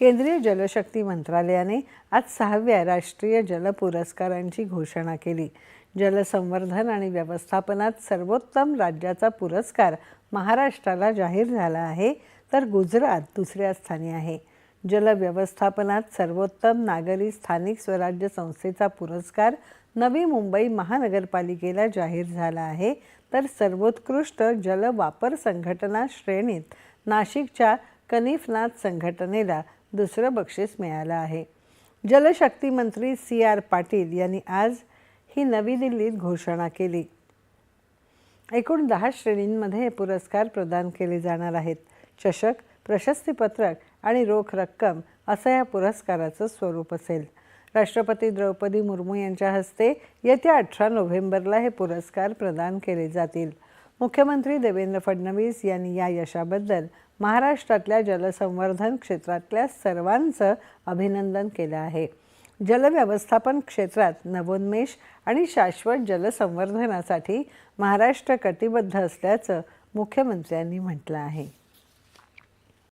केंद्रीय जलशक्ती मंत्रालयाने आज सहाव्या राष्ट्रीय जल पुरस्कारांची घोषणा केली. जलसंवर्धन आणि व्यवस्थापनात सर्वोत्तम राज्याचा पुरस्कार महाराष्ट्राला जाहीर झाला आहे तर गुजरात दुसऱ्या स्थानी आहे. जल व्यवस्थापनात सर्वोत्तम नागरी स्थानिक स्वराज्य संस्थेचा पुरस्कार नवी मुंबई महानगरपालिकेला जाहीर झाला आहे तर सर्वोत्कृष्ट जल वापर संघटना श्रेणीत नाशिकच्या कनिफनाथ संघटनेला दुसरं बक्षीस मिळालं आहे. जलशक्ती मंत्री सी आर पाटील यांनी आज ही नवी दिल्लीत घोषणा केली. एकूण दहा श्रेणींमध्ये हे पुरस्कार प्रदान केले जाणार आहेत. चषक प्रशस्तीपत्रक आणि रोख रक्कम असं या पुरस्काराचं स्वरूप असेल. राष्ट्रपती द्रौपदी मुर्मू यांच्या हस्ते येत्या अठरा नोव्हेंबरला हे पुरस्कार प्रदान केले जातील. मुख्यमंत्री देवेंद्र फडणवीस यांनी या यशाबद्दल महाराष्ट्रातल्या जलसंवर्धन क्षेत्रातल्या सर्वांचं अभिनंदन केलं आहे. जलव्यवस्थापन क्षेत्रात नवोन्मेष आणि शाश्वत जलसंवर्धनासाठी महाराष्ट्र कटिबद्ध असल्याचं मुख्यमंत्र्यांनी म्हटलं आहे.